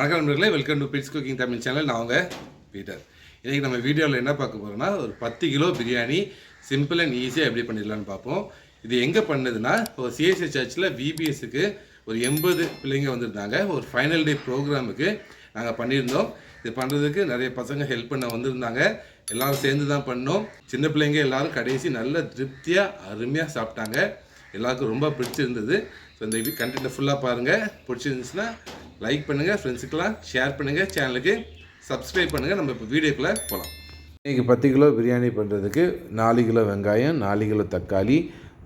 வணக்கம் நண்பர்களே welcome to bits cooking Tamil channel நான் உங்க பீட்டர். இன்றைக்கி நம்ம வீடியோவில் என்ன பார்க்க போகிறோம்னா ஒரு பத்து கிலோ பிரியாணி சிம்பிள் அண்ட் ஈஸியாக எப்படி பண்ணிடலாம்னு பார்ப்போம். இது எங்கே பண்ணதுன்னா ஒரு சிஎஸ்சி சர்ச்சில் விபிஎஸ்க்கு ஒரு எண்பது பிள்ளைங்க வந்திருந்தாங்க. ஒரு ஃபைனல் டே ப்ரோக்ராமுக்கு நாங்கள் பண்ணியிருந்தோம். இது பண்ணுறதுக்கு நிறைய பசங்க ஹெல்ப் பண்ண வந்திருந்தாங்க. எல்லோரும் சேர்ந்து தான் பண்ணோம். சின்ன பிள்ளைங்க எல்லாரும் கடைசி நல்ல திருப்தியாக அருமையாக சாப்பிட்டாங்க. எல்லாருக்கும் ரொம்ப பிடிச்சிருந்தது. ஸோ இந்த கண்டென்ட்டை ஃபுல்லாக பாருங்கள் பிடிச்சிருந்துச்சுன்னா லைக் பண்ணுங்கள் ஃப்ரெண்ட்ஸுக்கெல்லாம் ஷேர் பண்ணுங்கள் சேனலுக்கு சப்ஸ்கிரைப் பண்ணுங்கள் நம்ம இப்போ வீடியோக்குள்ளே போகலாம் இன்றைக்கி பத்து கிலோ பிரியாணி பண்ணுறதுக்கு நாலு கிலோ வெங்காயம் நாலு கிலோ தக்காளி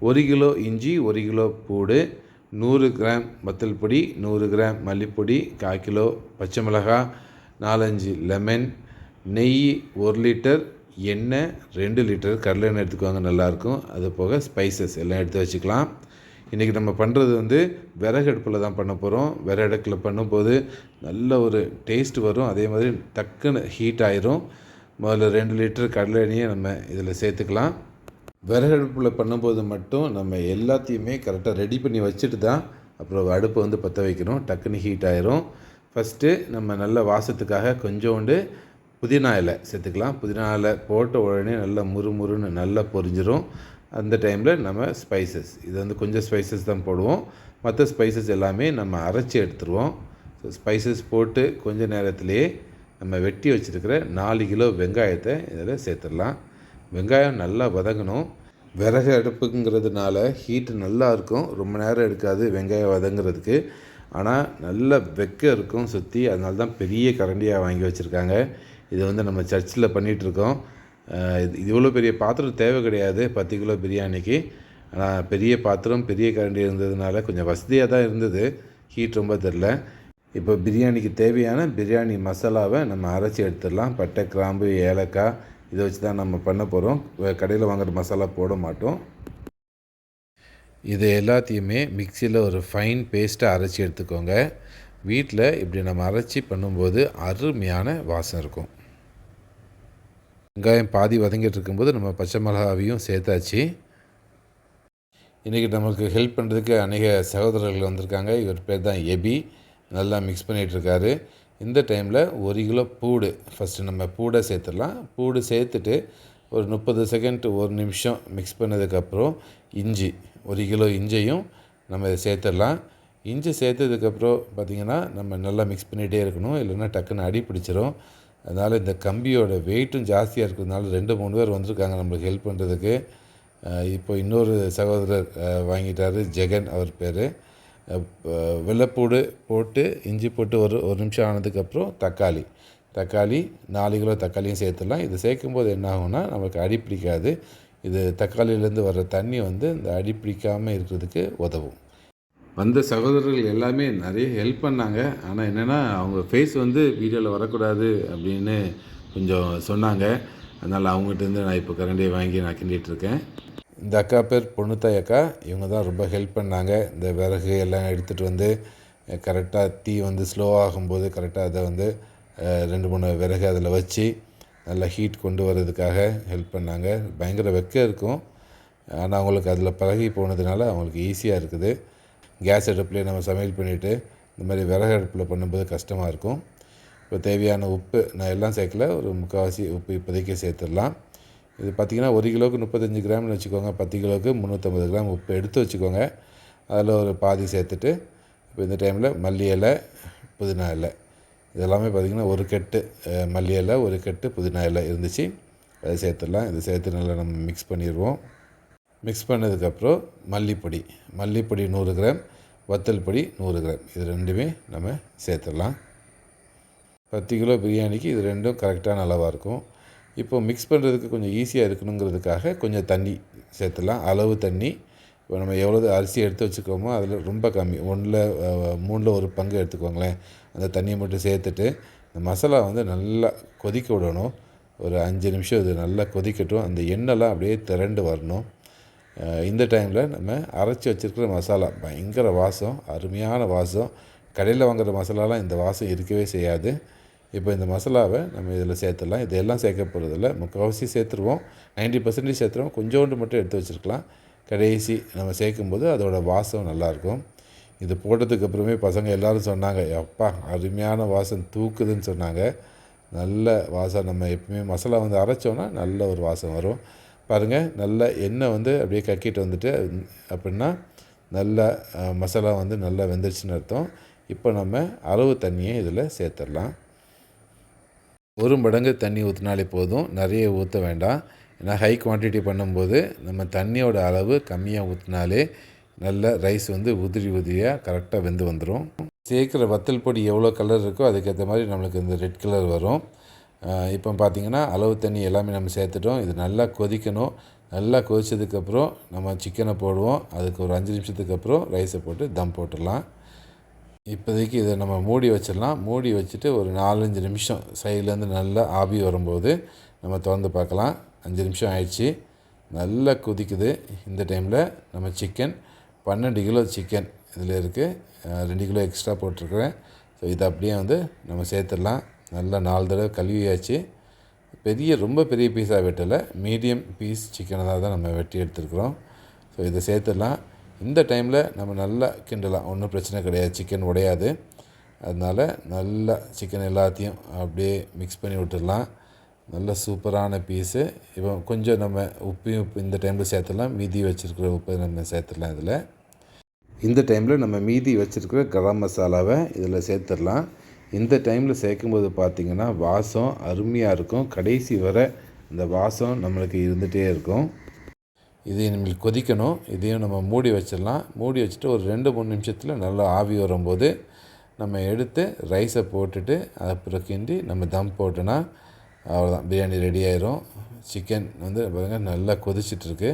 ஒரு கிலோ இஞ்சி ஒரு கிலோ பூடு நூறு கிராம் வத்தல் பொடி நூறு கிராம் மல்லிப்பொடி கால் கிலோ பச்சை மிளகாய் நாலஞ்சு லெமன் நெய் ஒரு லிட்டர் எண்ணெய் ரெண்டு லிட்டர். கடலை எண்ணெய் எடுத்துக்குவாங்க நல்லாயிருக்கும் அது போக ஸ்பைசஸ் எல்லாம் எடுத்து வச்சுக்கலாம். இன்றைக்கி நம்ம பண்ணுறது வந்து விறகு அடுப்பில் தான் பண்ண போகிறோம் விறகு அடுப்பில் பண்ணும்போது நல்ல ஒரு டேஸ்ட் வரும். அதே மாதிரி டக்குன்னு ஹீட் ஆயிரும். முதல்ல ரெண்டு லிட்டர் கடலை எண்ணெயை நம்ம இதில் சேர்த்துக்கலாம். விறகு அடுப்பில் பண்ணும்போது மட்டும் நம்ம எல்லாத்தையுமே கரெக்டாக ரெடி பண்ணி வச்சுட்டு தான் அப்புறம் அடுப்பை வந்து பற்ற வைக்கணும். டக்குன்னு ஹீட் ஆயிரும். ஃபஸ்ட்டு நம்ம நல்ல வாசத்துக்காக கொஞ்சோண்டு புதினா இலை சேர்த்துக்கலாம். புதினா இலை போட்ட உடனே நல்லா முறுமுறுன்னு நல்லா பொரிஞ்சிரும். அந்த டைமில் நம்ம ஸ்பைசஸ் இது வந்து கொஞ்சம் ஸ்பைசஸ் தான் போடுவோம். மற்ற ஸ்பைசஸ் எல்லாமே நம்ம அரைச்சி எடுத்துருவோம். ஸோ ஸ்பைசஸ் போட்டு கொஞ்ச நேரத்திலேயே நம்ம வெட்டி வச்சுருக்கிற நாலு கிலோ வெங்காயத்தை இதில் சேர்த்துடலாம். வெங்காயம் நல்லா வதங்கணும். விறகு அடுப்புங்கிறதுனால ஹீட்டு நல்லா இருக்கும். ரொம்ப நேரம் எடுக்காது வெங்காயம் வதங்குறதுக்கு. ஆனால் நல்ல வெக்க இருக்கும் சுற்றி அதனால தான் பெரிய கரண்டியாக வாங்கி வச்சுருக்காங்க. இது வந்து நம்ம சர்ச்சில் பண்ணிகிட்ருக்கோம் இது இவ்வளோ பெரிய பாத்திரம் தேவை கிடையாது பத்து கிலோ பிரியாணிக்கு. ஆனால் பெரிய பாத்திரம் பெரிய கரண்டி இருந்ததுனால கொஞ்சம் வசதியாக தான் இருந்தது. ஹீட் ரொம்ப தெரில இப்போ பிரியாணிக்கு தேவையான பிரியாணி மசாலாவை நம்ம அரைச்சி எடுத்துடலாம். பட்டை கிராம்பு ஏலக்காய் இதை வச்சு தான் நம்ம பண்ண போகிறோம் கடையில் வாங்குற மசாலா போட மாட்டோம். இது எல்லாத்தையுமே மிக்சியில் ஒரு ஃபைன் பேஸ்ட்டாக அரைச்சி எடுத்துக்கோங்க. வீட்டில் இப்படி நம்ம அரைச்சி பண்ணும்போது அருமையான வாசம் இருக்கும். வெங்காயம் பாதி வதங்கிட்டு இருக்கும்போது நம்ம பச்சை மிளகாவையும் சேர்த்தாச்சு. இன்றைக்கி நமக்கு ஹெல்ப் பண்ணுறதுக்கு அநேக சகோதரர்கள் வந்திருக்காங்க. இவர் பேர் தான் எபி நல்லா மிக்ஸ் பண்ணிகிட்ருக்காரு இந்த டைமில் ஒரு கிலோ பூடு ஃபஸ்ட்டு நம்ம பூடை சேர்த்துடலாம். பூடு சேர்த்துட்டு ஒரு முப்பது செகண்ட் ஒரு நிமிஷம் மிக்ஸ் பண்ணதுக்கப்புறம் இஞ்சி ஒரு கிலோ இஞ்சையும் நம்ம இதை சேர்த்துடலாம். இஞ்சி சேர்த்ததுக்கப்புறம் பார்த்திங்கன்னா நம்ம நல்லா மிக்ஸ் பண்ணிகிட்டே இருக்கணும். இல்லைன்னா டக்குன்னு அடி பிடிச்சிரும். அதனால் இந்த கம்பியோட வெயிட்டும் ஜாஸ்தியாக இருக்கிறதுனால ரெண்டு மூணு பேர் வந்திருக்காங்க நம்மளுக்கு ஹெல்ப் பண்ணுறதுக்கு இப்போ இன்னொரு சகோதரர் வாங்கிட்டார் ஜெகன் அவர் பேர். வெள்ளைப்பூடு போட்டு இஞ்சி போட்டு ஒரு ஒரு நிமிஷம் ஆனதுக்கப்புறம் தக்காளி. தக்காளி நாலு கிலோ தக்காளியும் சேர்த்துடலாம். இது சேர்க்கும்போது என்ன ஆகும்னா நமக்கு அடி பிடிக்காது. இது தக்காளியிலேருந்து வர்ற தண்ணி வந்து இந்த அடி பிடிக்காமல் இருக்கிறதுக்கு உதவும். வந்த சகோதரர்கள் எல்லாமே நிறைய ஹெல்ப் பண்ணாங்க. ஆனால் என்னென்னா அவங்க ஃபேஸ் வந்து வீடியோவில் வரக்கூடாது அப்படின்னு கொஞ்சம் சொன்னாங்க. அதனால் அவங்ககிட்டருந்து நான் இப்போ கரண்டியை வாங்கி நான் கிண்டிகிட்ருக்கேன் இந்த அக்கா பேர் பொண்ணுத்தாய் அக்கா. இவங்க தான் ரொம்ப ஹெல்ப் பண்ணாங்க. இந்த விறகு எல்லாம் எடுத்துகிட்டு வந்து கரெக்டாக தீ வந்து ஸ்லோவாகும்போது கரெக்டாக அதை வந்து ரெண்டு மூணு விறகு அதில் வச்சு நல்லா ஹீட் கொண்டு வர்றதுக்காக ஹெல்ப் பண்ணாங்க. பயங்கர வெக்க இருக்கும். ஆனால் அவங்களுக்கு அதில் பழகி போனதுனால அவங்களுக்கு ஈஸியாக இருக்குது. கேஸ் அடுப்புலேயே நம்ம சமையல் பண்ணிவிட்டு இந்த மாதிரி விறகு அடுப்பில் பண்ணும்போது கஷ்டமாக இருக்கும். இப்போ தேவையான உப்பு நான் எல்லாம் சேர்க்கல. ஒரு முக்கால்வாசி உப்பு இப்போதைக்கு சேர்த்துடலாம். இது பார்த்திங்கன்னா ஒரு கிலோவுக்கு முப்பத்தஞ்சு கிராம்னு வச்சுக்கோங்க. பத்து கிலோவுக்கு முந்நூற்றம்பது கிராம் உப்பு எடுத்து வச்சுக்கோங்க. அதில் ஒரு பாதி சேர்த்துட்டு இப்போ இந்த டைமில் மல்லி இலை புதினா இலை. இதெல்லாமே பார்த்திங்கன்னா ஒரு கெட்டு மல்லி இலை ஒரு கெட்டு புதினா இலை இருந்துச்சு. அதை சேர்த்துடலாம். இது சேர்த்து நல்லா நம்ம மிக்ஸ் பண்ணிடுவோம். மிக்ஸ் பண்ணதுக்கப்புறம் மல்லிப்பொடி. மல்லிப்பொடி நூறு கிராம். வத்தல் பொடி நூறு கிராம். இது ரெண்டுமே நம்ம சேர்த்துடலாம். பத்து கிலோ பிரியாணிக்கு இது ரெண்டும் கரெக்டான அளவாக இருக்கும். இப்போ மிக்ஸ் பண்ணுறதுக்கு கொஞ்சம் ஈஸியாக இருக்கணுங்கிறதுக்காக கொஞ்சம் தண்ணி சேர்த்துலாம் அளவு தண்ணி. இப்போ நம்ம எவ்வளோ அரிசி எடுத்து வச்சுக்கோமோ அதில் ரொம்ப கம்மி. ஒன்றில் மூணில் ஒரு பங்கு எடுத்துக்கோங்களேன். அந்த தண்ணியை மட்டும் சேர்த்துட்டு இந்த மசாலா வந்து நல்லா கொதிக்க விடணும். ஒரு அஞ்சு நிமிஷம் இது நல்லா கொதிக்கட்டும். அந்த எண்ணெய்லாம் அப்படியே திரண்டு வரணும். இந்த டைமில் நம்ம அரைச்சி வச்சுருக்கிற மசாலா பயங்கர வாசம் அருமையான வாசம். கடையில் வாங்குகிற மசாலாலாம் இந்த வாசம் இருக்கவே செய்யாது. இப்போ இந்த மசாலாவை நம்ம இதில் சேர்த்துடலாம். இதெல்லாம் சேர்க்க போகிறதில்ல முக்கால்வாசி சேர்த்துருவோம். நைன்ட்டி பர்சன்டேஜ் சேர்த்துருவோம். கொஞ்சோண்டு மட்டும் எடுத்து வச்சுருக்கலாம். கடைசி நம்ம சேர்க்கும்போது அதோடய வாசம் நல்லாயிருக்கும். இது போட்டதுக்கு அப்புறமே பசங்க எல்லோரும் சொன்னாங்க அப்பா அருமையான வாசம் தூக்குதுன்னு சொன்னாங்க. நல்ல வாசம். நம்ம எப்பவுமே மசாலா வந்து அரைச்சோன்னா நல்ல ஒரு வாசம் வரும். பாருங்கள் நல்ல எண்ணெய் வந்து அப்படியே கக்கிட்டு வந்துட்டு அப்படின்னா நல்ல மசாலா வந்து நல்லா வெந்துருச்சுன்னு அர்த்தம். இப்போ நம்ம அளவு தண்ணியை இதில் சேர்த்துடலாம். ஒரு மடங்கு தண்ணி ஊற்றினாலே போதும். நிறைய ஊற்ற வேண்டாம். ஏன்னா ஹை குவான்டிட்டி பண்ணும்போது நம்ம தண்ணியோட அளவு கம்மியாக ஊற்றினாலே நல்ல ரைஸ் வந்து உதிரி உதிரியாக கரெக்டாக வெந்து வந்துடும் சேர்க்குற வத்தல் பொடி எவ்வளோ கலர் இருக்கோ அதுக்கேற்ற மாதிரி நம்மளுக்கு இந்த ரெட் கலர் வரும். இப்போ பார்த்தீங்கன்னா அளவு தண்ணி எல்லாமே நம்ம சேர்த்துட்டோம். இது நல்லா கொதிக்கணும். நல்லா கொதித்ததுக்கப்புறம் நம்ம சிக்கனை போடுவோம். அதுக்கு ஒரு அஞ்சு நிமிஷத்துக்கு அப்புறம் ரைஸை போட்டு தம் போட்டுடலாம். இப்போதைக்கு இதை நம்ம மூடி வச்சிடலாம். மூடி வச்சுட்டு ஒரு நாலஞ்சு நிமிஷம் சைட்லேருந்து நல்லா ஆவி வரும்போது நம்ம திறந்து பார்க்கலாம். அஞ்சு நிமிஷம் ஆயிடுச்சு. நல்லா கொதிக்குது. இந்த டைமில் நம்ம சிக்கன் பன்னெண்டு கிலோ சிக்கன் இதில் இருக்குது ரெண்டு கிலோ எக்ஸ்ட்ரா போட்டிருக்கிறேன். ஸோ இதை அப்படியே வந்து நம்ம சேர்த்துடலாம். நல்லா நாலு தடவை கழுவியாச்சு. பெரிய ரொம்ப பெரிய பீஸாக வெட்டலை. மீடியம் பீஸ் சிக்கனாக தான் நம்ம வெட்டி எடுத்துருக்குறோம். ஸோ இதை சேர்த்துடலாம். இந்த டைமில் நம்ம நல்லா கிண்டலாம். ஒன்றும் பிரச்சனை கிடையாது. சிக்கன் உடையாது. அதனால் நல்லா சிக்கன் எல்லாத்தையும் அப்படியே மிக்ஸ் பண்ணி விட்டுடலாம். நல்ல சூப்பரான பீஸு இப்போ கொஞ்சம் நம்ம உப்பையும் உப்பு இந்த டைமில் சேர்த்துடலாம். மீதி வச்சுருக்கிற உப்பை நம்ம சேர்த்துடலாம் இதில். இந்த டைமில் நம்ம மீதி வச்சுருக்கிற கரம் மசாலாவை இதில் சேர்த்துடலாம். இந்த டைமில் சேர்க்கும்போது பார்த்திங்கன்னா வாசம் அருமையாக இருக்கும். கடைசி வரை இந்த வாசம் நம்மளுக்கு இருந்துகிட்டே இருக்கும். இது நம்மளுக்கு கொதிக்கணும். இதையும் நம்ம மூடி வச்சிடலாம். மூடி வச்சுட்டு ஒரு ரெண்டு மூணு நிமிஷத்தில் நல்லா ஆவி வரும்போது நம்ம எடுத்து ரைஸை போட்டுட்டு அப்புறம் கிண்டி நம்ம தம் போட்டோன்னா அவ்வளோதான் பிரியாணி ரெடி ஆயிரும். சிக்கன் வந்து பாருங்கள் நல்லா கொதிச்சிட்ருக்கு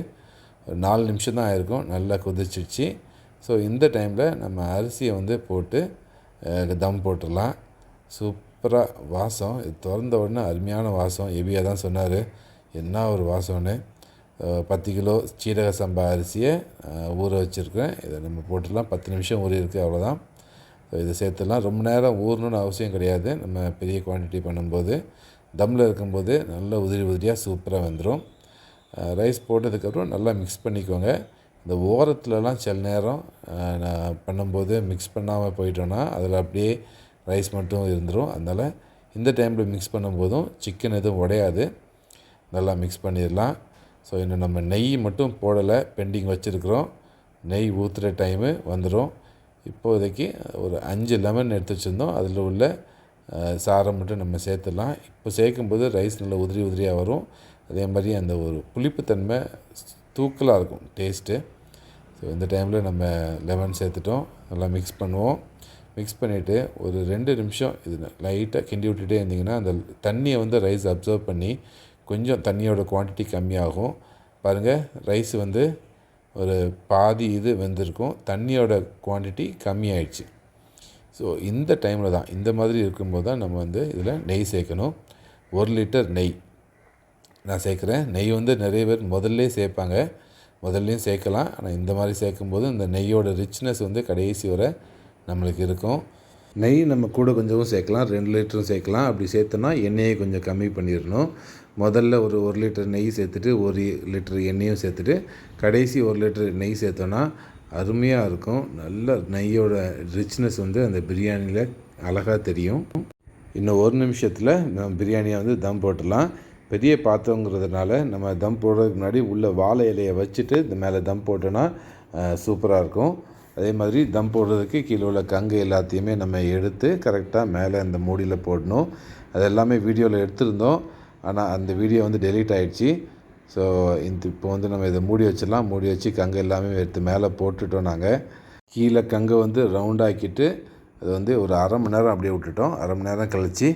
ஒரு நாலு நிமிஷம் தான் ஆயிருக்கும். நல்லா கொதிச்சிடுச்சு ஸோ இந்த டைமில் நம்ம அரிசியை வந்து போட்டு தம் போட்டுடலாம். சூப்பராக வாசம். இது திறந்த உடனே அருமையான வாசம். எபியாக தான் சொன்னார். என்ன ஒரு வாசம்னு? பத்து கிலோ சீரக சம்பா அரிசியை ஊற வச்சுருக்கேன் இதை நம்ம போட்டுடலாம். பத்து நிமிஷம் ஊறி இருக்குது அவ்வளோதான் இதை சேர்த்துடலாம். ரொம்ப நேரம் ஊறணும்னு அவசியம் கிடையாது. நம்ம பெரிய குவான்டிட்டி பண்ணும்போது தம்மில் இருக்கும்போது நல்ல உதிரி உதிரியாக சூப்பராக வந்துடும் ரைஸ் போட்டதுக்கப்புறம் நல்லா மிக்ஸ் பண்ணிக்கோங்க. இந்த ஓரத்துலலாம் சில நேரம் நான் பண்ணும்போது மிக்ஸ் பண்ணாமல் போயிட்டோன்னா அதில் அப்படியே ரைஸ் மட்டும் இருந்துடும் அதனால் இந்த டைமில் மிக்ஸ் பண்ணும்போதும் சிக்கன் எதுவும் உடையாது. நல்லா மிக்ஸ் பண்ணிடலாம். ஸோ இன்னும் நம்ம நெய் மட்டும் போடலை. பெண்டிங் வச்சுருக்குறோம். நெய் ஊற்றுற டைமு வந்துடும் இப்போதைக்கு ஒரு அஞ்சு லெமன் எடுத்து வச்சுருந்தோம். அதில் உள்ள அஹ், சாறை மட்டும் நம்ம சேர்த்துடலாம். இப்போ சேர்க்கும்போது ரைஸ் நல்லா உதிரி உதிரியாக வரும். அதே மாதிரி அந்த ஒரு புளிப்புத்தன்மை தூக்கலாக இருக்கும் டேஸ்ட்டு ஸோ இந்த டைமில் நம்ம லெமன் சேர்த்துட்டோம். நல்லா மிக்ஸ் பண்ணுவோம். மிக்ஸ் பண்ணிவிட்டு ஒரு ரெண்டு நிமிஷம் இது லைட்டாக கிண்டி விட்டுட்டே இருந்தீங்கன்னா அந்த தண்ணியை வந்து ரைஸ் அப்சர்வ் பண்ணி கொஞ்சம் தண்ணியோட குவான்டிட்டி கம்மியாகும். பாருங்கள் ரைஸ் வந்து ஒரு பாதி இது வெந்திருக்கும். தண்ணியோட குவான்டிட்டி கம்மியாயிடுச்சு. ஸோ இந்த டைமில் தான் இந்த மாதிரி இருக்கும்போது தான் நம்ம வந்து இதில் நெய் சேர்க்கணும். ஒரு லிட்டர் நெய். நான் சேர்க்குறேன். நெய் வந்து நிறைய பேர் முதல்ல சேர்ப்பாங்க. முதல்லையும் சேர்க்கலாம். ஆனால் இந்த மாதிரி சேர்க்கும்போது இந்த நெய்யோட ரிச்னஸ் வந்து கடைசி வரை நம்மளுக்கு இருக்கும். நெய் நம்ம கூட கொஞ்சமும் சேர்க்கலாம் ரெண்டு லிட்டரும் சேர்க்கலாம். அப்படி சேர்த்தோன்னா எண்ணெயை கொஞ்சம் கம்மி பண்ணிடணும். முதல்ல ஒரு ஒரு லிட்டர் நெய் சேர்த்துட்டு ஒரு லிட்டர் எண்ணெயும் சேர்த்துட்டு கடைசி ஒரு லிட்டர் நெய் சேர்த்தோன்னா அருமையாக இருக்கும். நல்ல நெய்யோட ரிச்னஸ் வந்து அந்த பிரியாணியில் அழகாக தெரியும். இன்னும் ஒரு நிமிஷத்தில் நம்ம பிரியாணியை வந்து தம் போட்டுடலாம். பெரிய பாத்திரங்கிறதுனால நம்ம தம் போடுறதுக்கு முன்னாடி உள்ளே வாழை இலையை வச்சுட்டு இந்த மேலே தம் போட்டோன்னா சூப்பராக இருக்கும். அதே மாதிரி தம் போடுறதுக்கு கீழே உள்ள கங்கு எல்லாத்தையுமே நம்ம எடுத்து கரெக்டாக மேலே அந்த மூடியில் போடணும். அது எல்லாமே வீடியோவில் எடுத்திருந்தோம். ஆனால் அந்த வீடியோ வந்து டெலீட் ஆகிடுச்சி ஸோ இந்த இப்போ வந்து நம்ம இதை மூடி வச்சிடலாம். மூடி வச்சு கங்கு எல்லாமே எடுத்து மேலே போட்டுட்டோம் நாங்கள் கீழே கங்கை வந்து ரவுண்டாக்கிட்டு அது வந்து ஒரு அரை மணி நேரம் அப்படியே விட்டுட்டோம். அரை மணி நேரம் கழித்து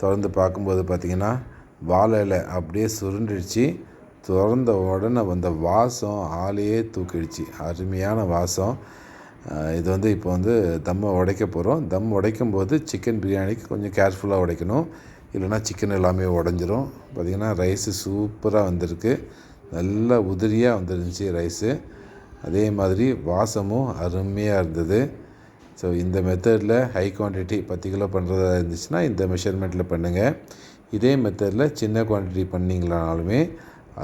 திறந்து பார்க்கும்போது பார்த்திங்கன்னா வாழை இலை அப்படியே சுருண்டுடுச்சு. திறந்த உடனே வந்த வாசம் ஆளையே தூக்கிடுச்சு. அருமையான வாசம். இது வந்து இப்போ வந்து தம்மை உடைக்க போகிறோம் தம் உடைக்கும் போது சிக்கன் பிரியாணிக்கு கொஞ்சம் கேர்ஃபுல்லாக உடைக்கணும். இல்லைன்னா சிக்கன் எல்லாமே உடஞ்சிரும். பார்த்திங்கன்னா ரைஸு சூப்பராக வந்திருக்கு. நல்லா உதிரியாக வந்துருந்துச்சு ரைஸு அதே மாதிரி வாசமும் அருமையாக இருந்தது. ஸோ இந்த மெத்தடில் ஹை குவான்டிட்டி பத்து கிலோ பண்ணுறதா இருந்துச்சுன்னா இந்த மெஷர்மெண்ட்டில் பண்ணுங்கள் இதே மெத்தடில் சின்ன குவான்டிட்டி பண்ணிங்களானாலுமே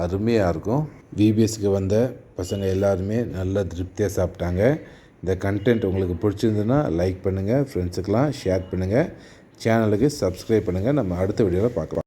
அருமையாக இருக்கும். விபிஎஸ்க்கு வந்த பசங்க எல்லாருமே நல்லா திருப்தியாக சாப்பிட்டாங்க. இந்த கண்டென்ட் உங்களுக்கு பிடிச்சிருந்ததுன்னா லைக் பண்ணுங்கள் ஃப்ரெண்ட்ஸுக்கெலாம் ஷேர் பண்ணுங்கள் சேனலுக்கு சப்ஸ்கிரைப் பண்ணுங்கள் நம்ம அடுத்த வீடியோவில் பார்க்கலாம்.